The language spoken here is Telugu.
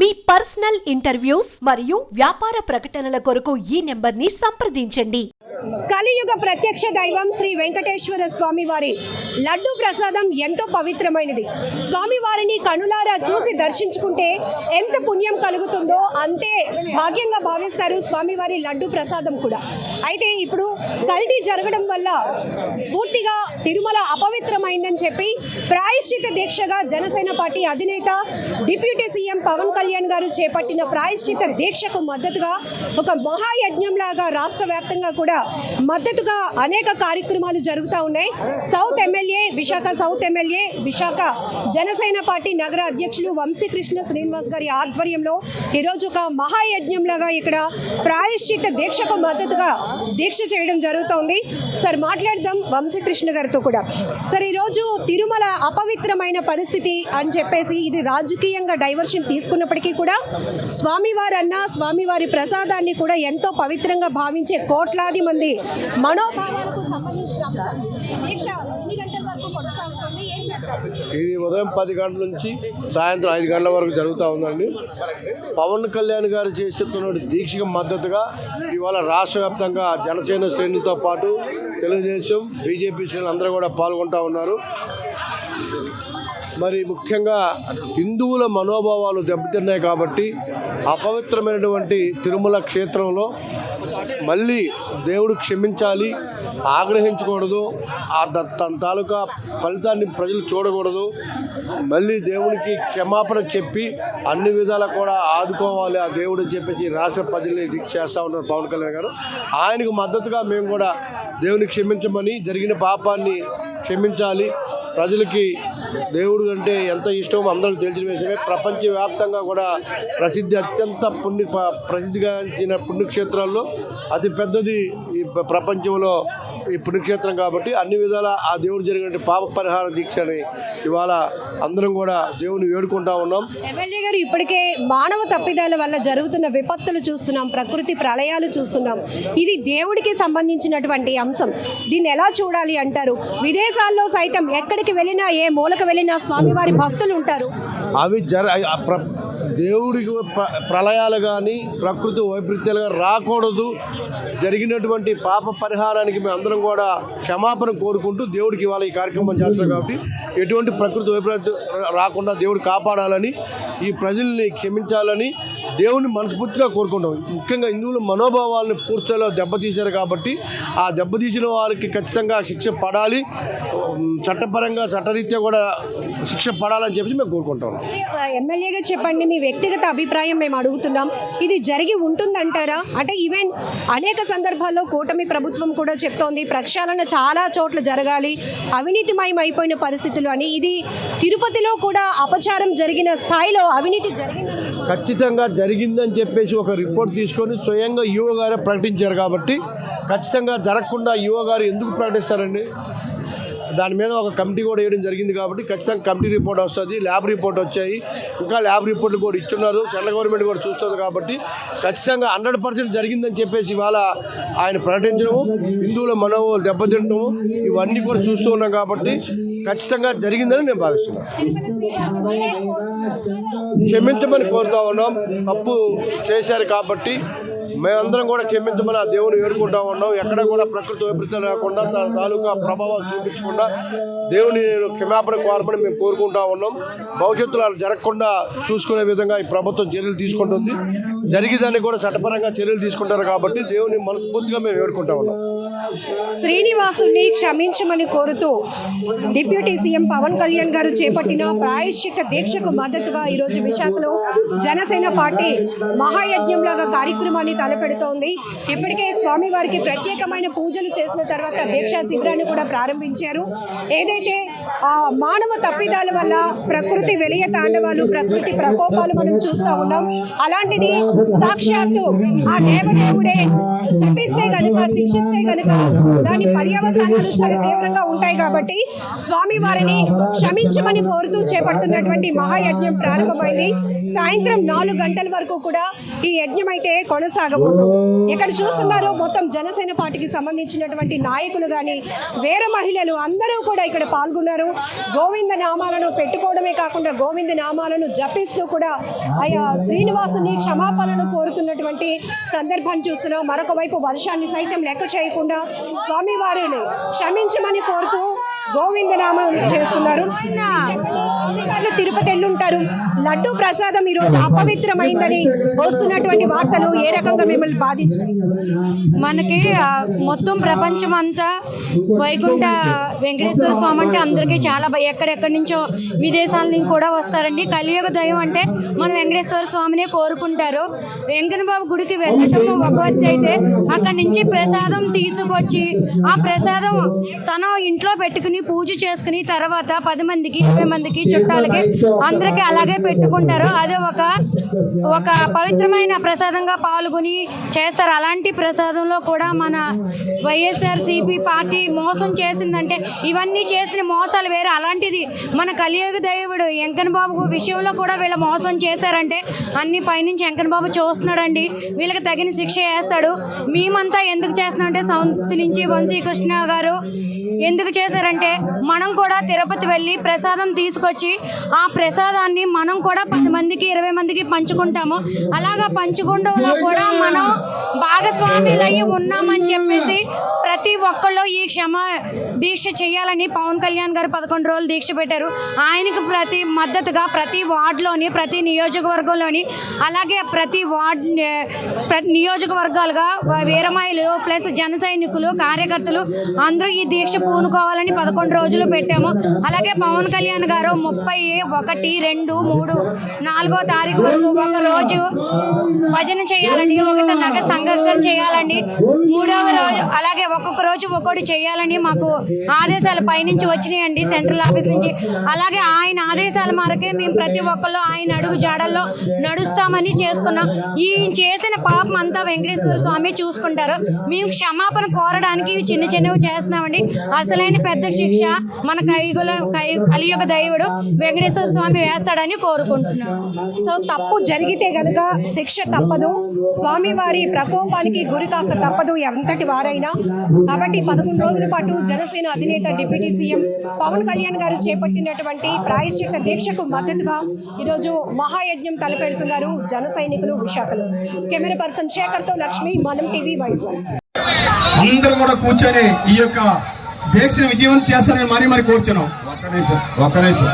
మీ పర్సనల్ ఇంటర్వ్యూస్ మరియు వ్యాపార ప్రకటనల కొరకు ఈ నెంబర్ని సంప్రదించండి. కలియుగ ప్రత్యక్ష దైవం శ్రీ వెంకటేశ్వర స్వామి వారి లడ్డు ప్రసాదం ఎంతో పవిత్రమైనది. స్వామివారిని కనులారా చూసి దర్శించుకుంటే ఎంత పుణ్యం కలుగుతుందో అంతే భాగ్యంగా భావిస్తారు స్వామివారి లడ్డు ప్రసాదం కూడా. అయితే ఇప్పుడు కల్తీ జరగడం వల్ల పూర్తిగా తిరుమల అపవిత్రమైందని చెప్పి ప్రాయశ్చిత దీక్షగా జనసేన పార్టీ అధినేత డిప్యూటీ సీఎం పవన్ కళ్యాణ్ గారు చేపట్టిన ప్రాయశ్చిత దీక్షకు మద్దతుగా ఒక మహాయజ్ఞంలాగా రాష్ట్ర వ్యాప్తంగా కూడా మద్దతుగా అనేక కార్యక్రమాలు జరుగుతూ ఉన్నాయి. South MLA Visakha south MLA Visakha Janasena party నగర అధ్యక్షులు వంశీకృష్ణ శ్రీనివాస్ గారి ఆధ్వర్యంలో ఈరోజు ఒక మహాయజ్ఞంలాగా ఇక్కడ ప్రాయశ్చిత దీక్షకు మద్దతుగా దీక్ష చేయడం జరుగుతోంది సార్ మాట్లాడదాం వంశీకృష్ణ గారితో కూడా. సార్ ఈరోజు తిరుమల అపవిత్రమైన పరిస్థితి అని చెప్పేసి ఇది రాజకీయంగా డైవర్షన్ తీసుకున్న తీసుకున్నప్పటికీ కూడా స్వామివారన్న స్వామివారి ప్రసాదాన్ని కూడా ఎంతో పవిత్రంగా భావించే కోట్లాది మంది మనోభావాలకు సంబంధించిన దీక్ష ఎన్ని గంటల వరకు కొనసాగుతుంది? ఏం ఇది ఉదయం పది గంటల నుంచి సాయంత్రం ఐదు గంటల వరకు జరుగుతూ ఉందండి. పవన్ కళ్యాణ్ గారు చేస్తున్న దీక్షకు మద్దతుగా ఇవాళ రాష్ట్ర వ్యాప్తంగా జనసేన శ్రేణులతో పాటు తెలుగుదేశం బీజేపీ శ్రేణులు అందరూ కూడా పాల్గొంటూ ఉన్నారు. మరి ముఖ్యంగా హిందువుల మనోభావాలు దెబ్బతిన్నాయి కాబట్టి అపవిత్రమైనటువంటి తిరుమల క్షేత్రంలో మళ్ళీ దేవుడు క్షమించాలి ఆగ్రహించకూడదు ఆ ద- తన తాలూకా ఫలితాన్ని ప్రజలు చూడకూడదు మళ్ళీ దేవునికి క్షమాపణ చెప్పి అన్ని విధాలా కూడా ఆదుకోవాలి ఆ దేవుడు అని చెప్పేసి రాష్ట్ర ప్రజల్ని దీక్ష చేస్తూ ఉన్నారు పవన్ కళ్యాణ్ గారు. ఆయనకు మద్దతుగా మేము కూడా దేవుని క్షమించమని జరిగిన పాపాన్ని క్షమించాలి. ప్రజలకి దేవుడు అంటే ఎంత ఇష్టమో అందరూ తెలిసిన విషయమే. ప్రపంచవ్యాప్తంగా కూడా ప్రసిద్ధి అత్యంత పుణ్య ప్రసిద్ధిగాంచిన పుణ్యక్షేత్రాల్లో అతి పెద్దది ప్రపంచంలో ఈ పుణ్యక్షేత్రం కాబట్టి అన్ని విధాల ఆ దేవుడు జరిగిన పాప పరిహార దీక్షని ఇవాళ అందరం కూడా దేవుని వేడుకుంటా ఉన్నాం. ఎమ్మెల్యే గారు ఇప్పటికే మానవ తప్పిదాల వల్ల జరుగుతున్న విపత్తులు చూస్తున్నాం ప్రకృతి ప్రళయాలు చూస్తున్నాం. ఇది దేవుడికి సంబంధించినటువంటి అంశం. దీన్ని ఎలా చూడాలి అంటారు? విదేశాల్లో సైతం ఎక్కడికి వెళ్ళినా ఏ మూలకు వెళ్ళినా స్వామివారి భక్తులు ఉంటారు. అవి జర దేవుడికి ప్రళయాలు కానీ ప్రకృతి వైపరీత్యాలు కానీ రాకూడదు. జరిగినటువంటి పాప పరిహారానికి మేము అందరం కూడా క్షమాపణ కోరుకుంటూ దేవుడికి ఇవాళ ఈ కార్యక్రమం చేస్తారు కాబట్టి ఎటువంటి ప్రకృతి వైపరీత్యం రాకుండా దేవుడు కాపాడాలని ఈ ప్రజల్ని క్షమించాలని దేవుని మనస్ఫూర్తిగా కోరుకుంటాం ముఖ్యంగా హిందువుల మనోభావాలను పూర్తిలో దెబ్బతీశారు కాబట్టి ఆ దెబ్బతీసిన వారికి ఖచ్చితంగా శిక్ష పడాలి. చట్టపరంగా చట్టరీత్యా కూడా శిక్ష పడాలని చెప్పి మేము కోరుకుంటాం ఎమ్మెల్యేగా చెప్పండి మీ వ్యక్తిగత అభిప్రాయం మేము అడుగుతున్నాం. ఇది జరిగి ఉంటుందంటారా? అంటే ఈవెన్ అనేక సందర్భాల్లో కూటమి ప్రభుత్వం కూడా చెప్తోంది ప్రక్షాళన చాలా చోట్ల జరగాలి అవినీతిమయం అయిపోయిన పరిస్థితులు అని. ఇది తిరుపతిలో కూడా అపచారం జరిగిన స్థాయిలో అవినీతి జరిగిందని ఖచ్చితంగా జరిగిందని చెప్పేసి ఒక రిపోర్ట్ తీసుకొని స్వయంగా ఈఓ గారే ప్రకటించారు కాబట్టి ఖచ్చితంగా జరగకుండా ఈఓ గారు ఎందుకు ప్రకటిస్తారండి దాని మీద ఒక కమిటీ కూడా వేయడం జరిగింది కాబట్టి ఖచ్చితంగా కమిటీ రిపోర్ట్ వస్తుంది ల్యాబ్ రిపోర్ట్ వచ్చాయి. ఇంకా ల్యాబ్ రిపోర్ట్లు కూడా ఇచ్చున్నారు. సెంట్రల్ గవర్నమెంట్ కూడా చూస్తుంది కాబట్టి ఖచ్చితంగా హండ్రెడ్ పర్సెంట్ జరిగిందని చెప్పేసి ఇవాళ ఆయన ప్రకటించడము హిందువుల మనోభావాలు దెబ్బతింటము ఇవన్నీ కూడా చూస్తూ ఉన్నాం కాబట్టి ఖచ్చితంగా జరిగిందని నేను భావిస్తున్నాను. క్షమించమని కోరుతా ఉన్నాం. తప్పు చేశారు కాబట్టి మేమందరం కూడా క్షమించమని ఆ దేవుని వేడుకుంటా ఉన్నాం. ఎక్కడ కూడా ప్రకృతి వైపరీత్యాలు లేకుండా తన తాలూకా ప్రభావం చూపించకుండా దేవుని నేను క్షమాపణ కోరమని మేము కోరుకుంటా ఉన్నాం. భవిష్యత్తులో అలా జరగకుండా చూసుకునే విధంగా ఈ ప్రభుత్వం చర్యలు తీసుకుంటుంది. జరిగేదాన్ని కూడా చట్టపరంగా చర్యలు తీసుకుంటారు కాబట్టి దేవుని మనస్ఫూర్తిగా మేము వేడుకుంటా ఉన్నాం. శ్రీనివాసుని క్షమించమని కోరుతూ డిప్యూటీ సీఎం పవన్ కళ్యాణ్ గారు చేపట్టిన ప్రాయశ్చిత దీక్షకు మద్దతుగా ఈరోజు విశాఖలో జనసేన పార్టీ మహాయజ్ఞంలాగా కార్యక్రమాన్ని తలపెడుతోంది. ఇప్పటికే స్వామివారికి ప్రత్యేకమైన పూజలు చేసిన తర్వాత దీక్షా శిబిరాన్ని కూడా ప్రారంభించారు. ఏదైతే ఆ మానవ తప్పిదాల వల్ల ప్రకృతి వెలియ తాండవాలు ప్రకృతి ప్రకోపాలు మనం చూస్తూ ఉన్నాం. అలాంటిది సాక్షాత్తు ఆ దేవదేవుడే శపిస్తే కనుక శిక్షిస్తే కనుక దాని పర్యవసానాలు చాలా తీవ్రంగా ఉంటాయి కాబట్టి స్వామి వారిని క్షమించమని కోరుతూ చేపడుతున్నటువంటి మహాయజ్ఞం ప్రారంభమైంది. సాయంత్రం నాలుగు గంటల వరకు కూడా ఈ యజ్ఞం అయితే కొనసాగబోతుంది. ఇక్కడ చూస్తున్నారు మొత్తం జనసేన పార్టీకి సంబంధించినటువంటి నాయకులు కానీ వేరే మహిళలు అందరూ కూడా ఇక్కడ పాల్గొన్నారు. గోవింద నామాలను పెట్టుకోవడమే కాకుండా గోవింద నామాలను జపిస్తూ కూడా ఆయా శ్రీనివాసుని క్షమాపణను కోరుతున్నటువంటి సందర్భాన్ని చూస్తున్నాం. మరొక వైపు వర్షాన్ని సైతం లెక్క చేయకుండా స్వామివారిని క్షమించమని కోరుతూ గోవిందనామం చేస్తున్నారు. ఎన్నిసార్లు తిరుపతి ఎల్లుంటారు. లడ్డు ప్రసాదం ఈరోజు అపవిత్రమైందని వస్తున్నటువంటి వార్తలు ఏ రకంగా మిమ్మల్ని బాధించాయి? మనకి మొత్తం ప్రపంచం అంతా వైకుంఠ వెంకటేశ్వర స్వామి అంటే అందరికీ చాలా ఎక్కడెక్కడి నుంచో విదేశాల నుంచి కూడా వస్తారండి. కలియుగ దైవం అంటే మన వెంకటేశ్వర స్వామినే కోరుకుంటారు. వెంకటబాబు బాబు గుడికి వెళ్ళటం ఒక అయితే అక్కడి నుంచి ప్రసాదం తీసుకొచ్చి ఆ ప్రసాదం తన ఇంట్లో పెట్టుకుని పూజ చేసుకుని తర్వాత పది మందికి ఇరవై మందికి చుట్టాలకి అందరికీ అలాగే పెట్టుకుంటారు. అదే ఒక ఒక పవిత్రమైన ప్రసాదంగా పాల్గొని చేస్తారు. అలాంటి ప్రసాదంలో కూడా మన వైఎస్ఆర్ సిపి పార్టీ మోసం చేసిందంటే ఇవన్నీ చేసిన మోసాలు వేరే. అలాంటిది మన కలియుగ దేవుడు వెంకన్న బాబు విషయంలో కూడా వీళ్ళ మోసం చేశారంటే అన్ని పైనుంచి వెంకన్న బాబు చూస్తున్నాడండి. వీళ్ళకి తగిన శిక్ష వేస్తాడు. మేమంతా ఎందుకు చేస్తున్నాం అంటే సౌత్ నుంచి వంశీకృష్ణ గారు ఎందుకు చేశారంటే మనం కూడా తిరుపతి వెళ్ళి ప్రసాదం తీసుకొచ్చి ఆ ప్రసాదాన్ని మనం కూడా పది మందికి ఇరవై మందికి పంచుకుంటాము. అలాగా పంచుకుంటూ కూడా మనం భాగస్వాములయ్యి ఉన్నామని చెప్పేసి ప్రతి ఒక్కళ్ళు ఈ క్షమ దీక్ష చేయాలని పవన్ కళ్యాణ్ గారు పదకొండు రోజులు దీక్ష పెట్టారు. ఆయనకు ప్రతి మద్దతుగా ప్రతి వార్డులోని ప్రతి నియోజకవర్గంలోని అలాగే ప్రతి వార్డ్ ప్రతి నియోజకవర్గాలుగా వీరమాయిలు ప్లస్ జన సైనికులు కార్యకర్తలు అందరూ ఈ దీక్ష పూనుకోవాలని పదకొండు రోజులు పెట్టాము. అలాగే పవన్ కళ్యాణ్ గారు ముప్పై ఒకటి రెండు మూడు నాలుగో తారీఖు వరకు ఒక రోజు భజన చేయాలండి ఒకటిన్నర సంఘటన చేయాలండి. మూడవ రోజు అలాగే ఒక్కొక్క రోజు ఒక్కోటి చేయాలని మాకు ఆదేశాలు పైనుంచి వచ్చినాయండి సెంట్రల్ ఆఫీస్ నుంచి. అలాగే ఆయన ఆదేశాల మేరకే మేము ప్రతి ఒక్కళ్ళు ఆయన అడుగు జాడల్లో నడుస్తామని చేసుకున్నాం. ఈయన చేసిన పాపం అంతా వెంకటేశ్వర స్వామి చూసుకుంటారు. మేము క్షమాపణ కోరడానికి చిన్న చిన్నవి చేస్తున్నామండి. అసలైన పెద్ద శిక్ష మన కైగుల కై కలియుగ దైవుడు వెంకటేశ్వర స్వామి వేస్తాడని కోరుకుంటున్నాం. సో తప్పు జరిగితే గనుక శిక్ష తప్పదు. స్వామివారి ప్రకోపానికి గురికాక తప్పదు ఎంతటి వారైనా. కాబట్టి పదకొండు రోజుల పాటు జనసేన అధినేత డిప్యూటీ సీఎం పవన్ కళ్యాణ్ గారు చేపట్టినటువంటి ప్రాయశ్చిత్త దీక్షకు మద్దతుగా ఈరోజు మహాయజ్ఞం తలపెడుతున్నారు జన సైనికులు విశాఖలో. కెమెరా పర్సన్ శేఖర్తో లక్ష్మి మనం టీవీ వైజాగ్. అందరూ కూడా కూర్చొని ఈ యొక్క దీక్షను విజయవంతం చేస్తారని మరీ మరి కోరుచున్నాం. ఒక్క నిమిషం ఒక్క నిమిషం.